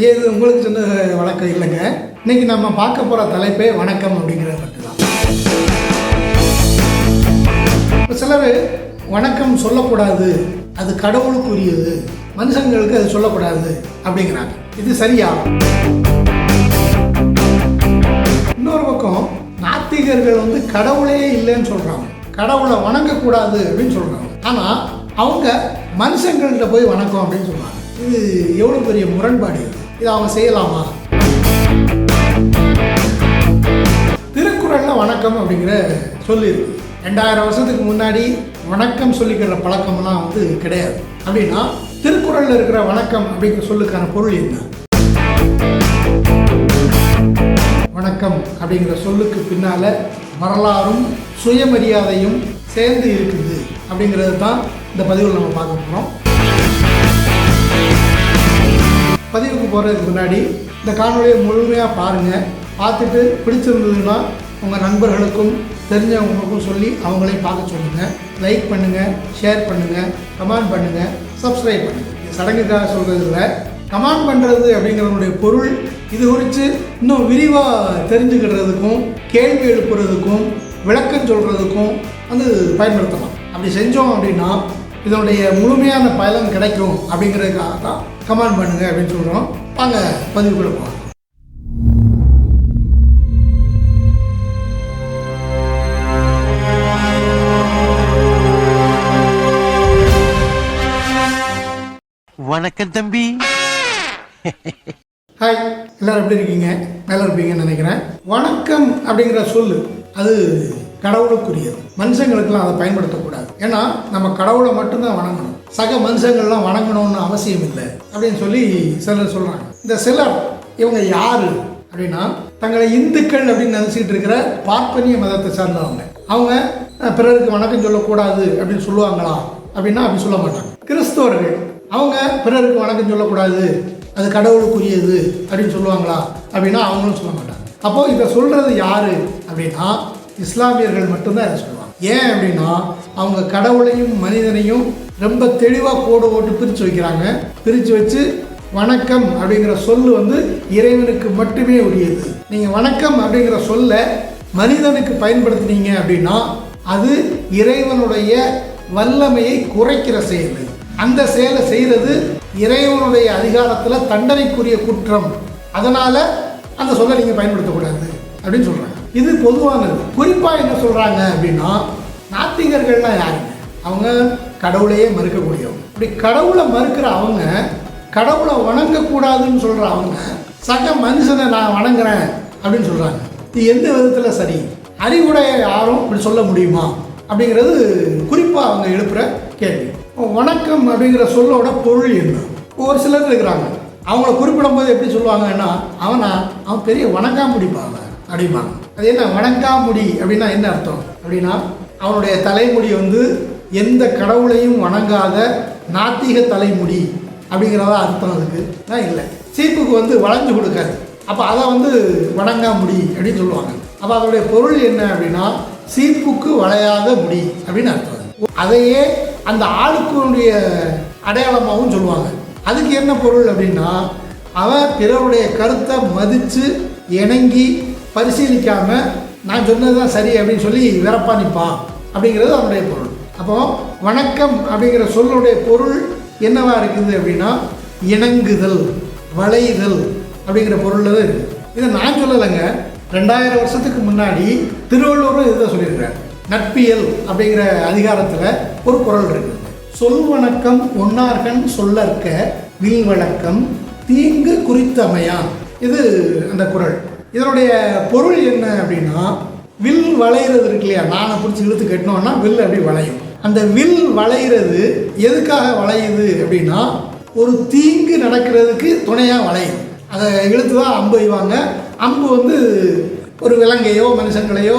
இது உங்களுக்கு சொன்ன வழக்கம் இல்லைங்க. இன்னைக்கு நம்ம பார்க்க போகிற தலைப்பே வணக்கம் அப்படிங்கிறத பற்றி தான் சிலர் வணக்கம் சொல்லக்கூடாது அது கடவுளுக்குரியது. மனுஷங்களுக்கு அது சொல்லக்கூடாது அப்படிங்கிறாங்க. இது சரியா? இன்னொரு பக்கம் நாத்திகர்கள் வந்து கடவுளே இல்லைன்னு சொல்கிறாங்க கடவுளை வணங்கக்கூடாது அப்படின்னு சொல்கிறாங்க ஆனால் அவங்க மனுஷங்கள்கிட்ட போய் வணக்கம் அப்படின்னு சொல்கிறாங்க இது எவ்வளோ பெரிய முரண்பாடு இருக்குது இதை அவங்க செய்யலாமா? திருக்குறளில் வணக்கம் அப்படிங்கிற சொல்லியிருக்கு ரெண்டாயிரம் வருஷத்துக்கு முன்னாடி வணக்கம் சொல்லிக்கிற பழக்கம்லாம் வந்து கிடையாது. அப்படின்னா திருக்குறளில் இருக்கிற வணக்கம் அப்படிங்கிற சொல்லுக்கான பொருள் என்ன? வணக்கம் அப்படிங்கிற சொல்லுக்கு பின்னால வரலாறும் சுயமரியாதையும் சேர்ந்து இருக்குது. அப்படிங்கிறது தான் இந்த பதிவில் நம்ம பார்க்க போகிறோம் போகிறதுக்கு முன்னாடி இந்த காணொலியை முழுமையாக பாருங்கள் பார்த்துட்டு பிடிச்சிருந்ததுன்னா உங்கள் நண்பர்களுக்கும் தெரிஞ்சவங்களுக்கும் சொல்லி அவங்களையும் பார்க்க சொல்லுங்கள் லைக் பண்ணுங்கள் ஷேர் பண்ணுங்கள் கமெண்ட் பண்ணுங்கள் சப்ஸ்கிரைப் பண்ணுங்கள் சடங்குக்காக சொல்கிறது இல்லை. கமெண்ட் பண்ணுறது அப்படிங்கிறவனுடைய பொருள். இது குறித்து இன்னும் விரிவாக தெரிஞ்சுக்கிறதுக்கும் கேள்வி எழுப்புறதுக்கும் விளக்கம் சொல்கிறதுக்கும் வந்து பயன்படுத்தலாம். அப்படி செஞ்சோம் அப்படின்னா இதனுடைய முழுமையான பயன் கிடைக்கும் அப்படிங்கிறதுக்காக தான் கமெண்ட் பண்ணுங்க அப்படின்னு சொல்கிறோம் வாங்க பதிவு கொடுப்போம் வணக்கம் தம்பி. ஹாய் எல்லாரும் எப்படி இருக்கீங்க? நல்லா இருப்பீங்கன்னு நினைக்கிறேன். வணக்கம் அப்படிங்கிற சொல்லு. அது கடவுளுக்குரியது. மனுஷங்களுக்கெல்லாம் அதை பயன்படுத்தக்கூடாது. ஏன்னா நம்ம கடவுளை மட்டும்தான் வணங்கணும். சக மனுஷங்கள்லாம் வணங்கணும்னு அவசியம் இல்லை அப்படின்னு சொல்லி சிலர் சொல்கிறாங்க இந்த சிலர் இவங்க யாரு அப்படின்னா தங்களை இந்துக்கள் அப்படின்னு நினச்சிக்கிட்டு இருக்கிற பார்ப்பனிய மதத்தை சார்ந்தவங்க. அவங்க பிறருக்கு வணக்கம் சொல்லக்கூடாது அப்படின்னு சொல்லுவாங்களா? அப்படின்னா அப்படி சொல்ல மாட்டாங்க. கிறிஸ்தவர்கள் அவங்க பிறருக்கு வணக்கம் சொல்லக்கூடாது. அது கடவுளுக்குரியது அப்படின்னு சொல்லுவாங்களா? அப்படின்னா அவங்களும் சொல்ல மாட்டாங்க. அப்போ இதை சொல்கிறது யாரு அப்படின்னா இஸ்லாமியர்கள் மட்டும்தான் இதை சொல்லுவாங்க. ஏன் அப்படின்னா அவங்க கடவுளையும் மனிதனையும் ரொம்ப தெளிவாக கோடு போட்டு பிரித்து வைக்கிறாங்க. பிரித்து வச்சு வணக்கம் அப்படிங்கிற சொல்லு வந்து இறைவனுக்கு மட்டுமே உரியது. நீங்கள் வணக்கம் அப்படிங்கிற சொல்ல மனிதனுக்கு பயன்படுத்தினீங்க அப்படின்னா அது இறைவனுடைய வல்லமையை குறைக்கிற செயல். அந்த செயலை செய்கிறது இறைவனுடைய அதிகாரத்தில் தண்டனைக்குரிய குற்றம். அதனால் அந்த சொல்லை நீங்கள் பயன்படுத்தக்கூடாது அப்படின்னு சொல்கிறாங்க இது பொதுவானது. குறிப்பாக என்ன சொல்கிறாங்க அப்படின்னா நாத்திகர்கள்லாம் யாருங்க? அவங்க கடவுளையே மறுக்கக்கூடியவங்க. அப்படி கடவுளை மறுக்கிற அவங்க கடவுளை வணங்கக்கூடாதுன்னு சொல்கிற அவங்க சக மனுஷனை நான் வணங்குறேன் அப்படின்னு சொல்கிறாங்க இது எந்த விதத்தில் சரி? அறிவுடைய யாரும் இப்படி சொல்ல முடியுமா? அப்படிங்கிறது குறிப்பாக அவங்க எழுப்புகிற கேள்வி. வணக்கம் அப்படிங்கிற சொல்லோட பொருள் என்ன? ஒரு சிலர் இருக்கிறாங்க. அவங்கள குறிப்பிடும் போது எப்படி சொல்லுவாங்கன்னா அவனா அவன் பெரிய வணங்காமுடிப்பாங்க அப்படிம்பாங்க. அது என்ன வணங்காமுடி அப்படின்னா என்ன அர்த்தம்? அப்படின்னா அவனுடைய தலைமுடி வந்து எந்த கடவுளையும் வணங்காத நாத்திக தலைமுடி அப்படிங்கிறதா அர்த்தம் அதுக்கு. தான் இல்லை. சீப்புக்கு வந்து வளைஞ்சு கொடுக்காது. அப்போ அதை வந்து வணங்காமுடி அப்படின்னு சொல்லுவாங்க. அப்போ அதோடைய பொருள் என்ன அப்படின்னா சீப்புக்கு வளையாத முடி அப்படின்னு அர்த்தம் அதையே அந்த ஆளுக்குடைய அடையாளமாகவும் சொல்லுவாங்க. அதுக்கு என்ன பொருள் அப்படின்னா அவன் பிறருடைய கருத்தை மதித்து இணங்கி பரிசீலிக்காம நான் சொன்னது தான் சரி அப்படின்னு சொல்லி விரப்பா நிற்பான் அப்படிங்கிறது அவனுடைய பொருள். அப்போ வணக்கம் அப்படிங்கிற சொல்லுடைய பொருள் என்னவா இருக்குது அப்படின்னா இணங்குதல் வளைதல் அப்படிங்கிற பொருளில் தான் இருக்குது இதை நான் சொல்லலைங்க. ரெண்டாயிரம் வருஷத்துக்கு முன்னாடி திருவள்ளுவரும் இதை சொல்லியிருக்கிறார். நட்பியல் அப்படிங்கிற அதிகாரத்தில் ஒரு குறள் இருக்குது சொல் வணக்கம் ஒன்னார்கண் சொல்லற்க வில் வணக்கம் தீங்கு குறித்தமையான் இது அந்த குறள் இதனுடைய பொருள் என்ன அப்படின்னா வில் வளையிறது இருக்கு இல்லையா? நானை பிடிச்சி இழுத்து கட்டினோன்னா வில் அப்படி வளையும். அந்த வில் வளையிறது எதுக்காக வளையுது அப்படின்னா ஒரு தீங்கு நடக்கிறதுக்கு துணையாக வளையும். அதை இழுத்து தான் அம்பு வைவாங்க அம்பு வந்து ஒரு விலங்கையோ மனுஷங்களையோ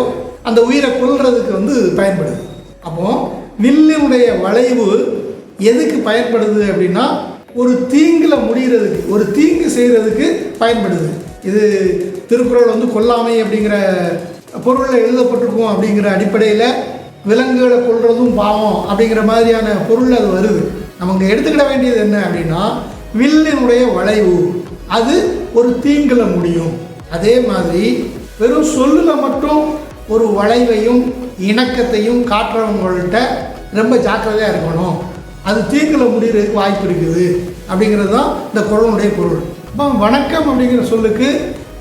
அந்த உயிரை கொள்றதுக்கு வந்து பயன்படுது. அப்போ வில்லினுடைய வளைவு எதுக்கு பயன்படுது அப்படின்னா ஒரு தீங்கில் முடிகிறதுக்கு ஒரு தீங்கு செய்கிறதுக்கு பயன்படுது. இது திருக்குறள் வந்து கொல்லாமை அப்படிங்கிற பொருளில் எழுதப்பட்டிருக்கும் அப்படிங்கிற அடிப்படையில் விலங்குகளை கொல்றதும் பாவம் அப்படிங்கிற மாதிரியான பொருள் அது வருது. நமக்கு எடுத்துக்கிட வேண்டியது என்ன அப்படின்னா வில்லினுடைய வளைவு. அது ஒரு தீங்குல முடியும். அதே மாதிரி வெறும் சொல்லில் மட்டும் ஒரு வளைவையும் இணக்கத்தையும் காட்டுறவங்கள்ட்ட ரொம்ப ஜாக்கிரதையாக இருக்கணும். அது தீங்குல முடிகிறதுக்கு வாய்ப்பு இருக்குது. அப்படிங்கிறது தான் இந்த குரலுடைய பொருள். இப்போ வணக்கம் அப்படிங்கிற சொல்லுக்கு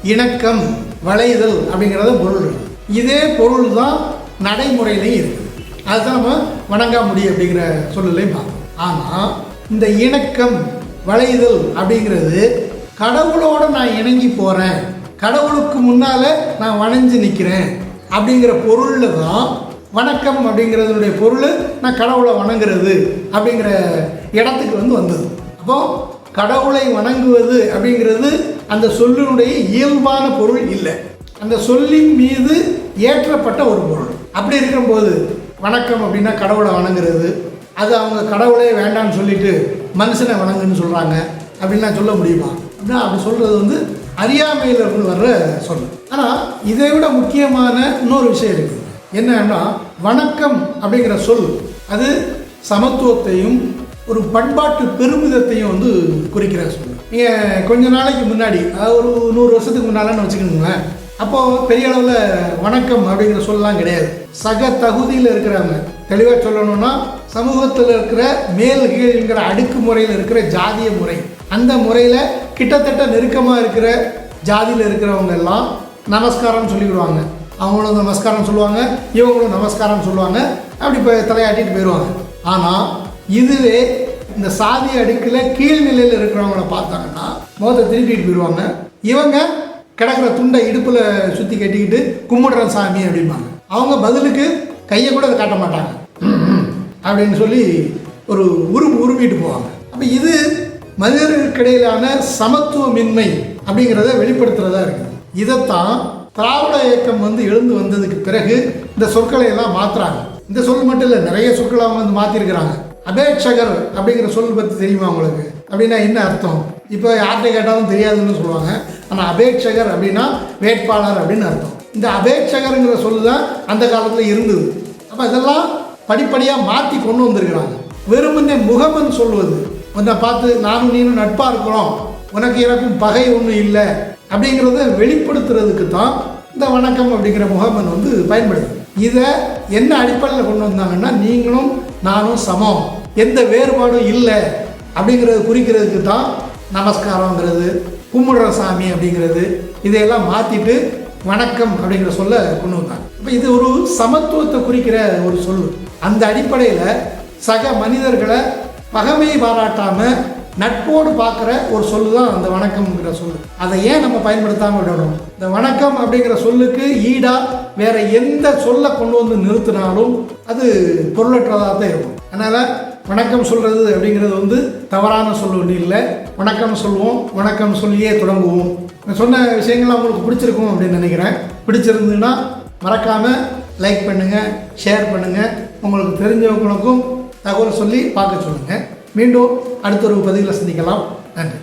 இணக்கம் வளைதல் அப்படிங்கிறத பொருள் இதே பொருள் தான் நடைமுறையிலையும் இருக்குது. அதுதான் நம்ம வணங்காமுடி அப்படிங்கிற சொல்லலையும் பார்க்கணும் ஆனால் இந்த இணக்கம் வளைதல் அப்படிங்கிறது கடவுளோட நான் இணங்கி போகிறேன் கடவுளுக்கு முன்னால் நான் வணைஞ்சு நிற்கிறேன் அப்படிங்கிற பொருளில் தான் வணக்கம் அப்படிங்கிறதுனுடைய பொருள் நான் கடவுளை வணங்குறது அப்படிங்கிற இடத்துக்கு வந்து வந்தது. அப்போது கடவுளை வணங்குவது அப்படிங்கிறது அந்த சொல்லினுடைய இயல்பான பொருள் இல்லை. அந்த சொல்லின் மீது ஏற்றப்பட்ட ஒரு பொருள். அப்படி இருக்கும்போது வணக்கம் அப்படின்னா கடவுளை வணங்குறது. அது அவங்க கடவுளே வேண்டாம்னு சொல்லிட்டு மனுஷனை வணங்குன்னு சொல்கிறாங்க அப்படின்னு சொல்ல முடியுமா? அப்படின்னா அப்படி சொல்கிறது வந்து அறியாமையில் இருந்து வர்ற சொல். ஆனால் இதை விட முக்கியமான இன்னொரு விஷயம் இருக்குது என்னன்னா வணக்கம் அப்படிங்கிற சொல் அது சமத்துவத்தையும் ஒரு பண்பாட்டு பெருமிதத்தையும் வந்து குறிக்கிற சொல் நீங்கள் கொஞ்ச நாளைக்கு முன்னாடி அதாவது ஒரு நூறு வருஷத்துக்கு முன்னாலன்னு வச்சுக்கோங்களேன் அப்போது பெரிய அளவில் வணக்கம் அப்படிங்கிற சொல்லலாம் கிடையாது. சக தகுதியில் இருக்கிறவங்க தெளிவாக சொல்லணும்னா சமூகத்தில் இருக்கிற மேல் கீழ்ங்கிற அடுக்கு முறையில் இருக்கிற ஜாதிய முறை. அந்த முறையில் கிட்டத்தட்ட நெருக்கமாக இருக்கிற ஜாதியில் இருக்கிறவங்க எல்லாம் நமஸ்காரம் சொல்லிவிடுவாங்க அவங்களும் நமஸ்காரம் சொல்லுவாங்க இவங்களும் நமஸ்காரம் சொல்லுவாங்க அப்படி இப்போ தலையாட்டிட்டு போயிடுவாங்க ஆனால் இதுவே இந்த சாதி அடுக்கில் கீழ்நிலையில் இருக்கிறவங்கள பார்த்தாங்கன்னா முகத்தை திருப்பிட்டு போயிடுவாங்க. இவங்க கிடக்கிற துண்டை இடுப்பில் சுற்றி கட்டிக்கிட்டு கும்பிடுறேன் சாமி அப்படிம்பாங்க. அவங்க பதிலுக்கு கையை கூட அதை காட்ட மாட்டாங்க. அப்படின்னு சொல்லி ஒரு உருவு உருவிட்டு போவாங்க. அப்போ இது மனிதர்களுக்கிடையிலான சமத்துவமின்மை அப்படிங்கிறத வெளிப்படுத்துகிறதா இருக்குது இதைத்தான் திராவிட இயக்கம் வந்து எழுந்து வந்ததுக்கு பிறகு இந்த சொற்களை எல்லாம் மாற்றுறாங்க இந்த சொல் மட்டும் இல்லை நிறைய சொற்களை அவங்க வந்து மாற்றிருக்கிறாங்க அபேட்சகர் அப்படிங்கிற சொல் பற்றி தெரியுமா உங்களுக்கு? அப்படின்னா என்ன அர்த்தம்? இப்போ யார்கிட்ட கேட்டாலும் தெரியாதுன்னு சொல்லுவாங்க. ஆனால் அபேட்சகர் அப்படின்னா வேட்பாளர் அப்படின்னு அர்த்தம். இந்த அபேட்சகருங்கிற சொல் தான் அந்த காலத்தில் இருந்தது. அப்போ இதெல்லாம் படிப்படியாக மாற்றி கொண்டு வந்திருக்கிறாங்க. வெறுமனே முகமன் சொல்வது உன்னை பார்த்து நானும் நீனும் நட்பாக இருக்கிறோம். உனக்கு எனக்கும் பகை ஒன்றும் இல்லை. அப்படிங்கிறத வெளிப்படுத்துறதுக்கு தான் இந்த வணக்கம் அப்படிங்கிற முகமன் வந்து பயன்படுது. இதை என்ன அடிப்படையில் கொண்டு வந்தாங்கன்னா நீங்களும் நானும் சமம். எந்த வேறுபாடும் இல்லை அப்படிங்கிறத குறிக்கிறதுக்கு தான் நமஸ்காரங்கிறது கும்பிடுற சாமி அப்படிங்கிறது இதையெல்லாம் மாற்றிட்டு வணக்கம் அப்படிங்கிற சொல்ல கொண்டு வந்தாங்க. இப்போ இது ஒரு சமத்துவத்தை குறிக்கிற ஒரு சொல். அந்த அடிப்படையில் சக மனிதர்களை பகமையை பாராட்டாமல் நட்போடு பார்க்குற ஒரு சொல்லு தான் அந்த வணக்கம்ங்கிற சொல்லு. அதை ஏன் நம்ம பயன்படுத்தாமல் விடணும்? இந்த வணக்கம் அப்படிங்கிற சொல்லுக்கு ஈடாக வேற எந்த சொல்லை கொண்டு வந்து நிறுத்தினாலும் அது பொருளற்றதாக தான் இருக்கும். அதனால் வணக்கம் சொல்கிறது அப்படிங்கிறது வந்து தவறான சொல் ஒன்றும் இல்லை. வணக்கம் சொல்லுவோம் வணக்கம் சொல்லியே தொடங்குவோம். நான் சொன்ன விஷயங்கள்லாம் உங்களுக்கு பிடிச்சிருக்கும் அப்படின்னு நினைக்கிறேன். பிடிச்சிருந்துன்னா மறக்காமல் லைக் பண்ணுங்கள் ஷேர் பண்ணுங்கள் உங்களுக்கு தெரிஞ்சவங்களுக்கும் தகவல் சொல்லி பார்க்க சொல்லுங்கள் மீண்டும் அடுத்த ஒரு பதிவில் சந்திக்கலாம். நன்றி.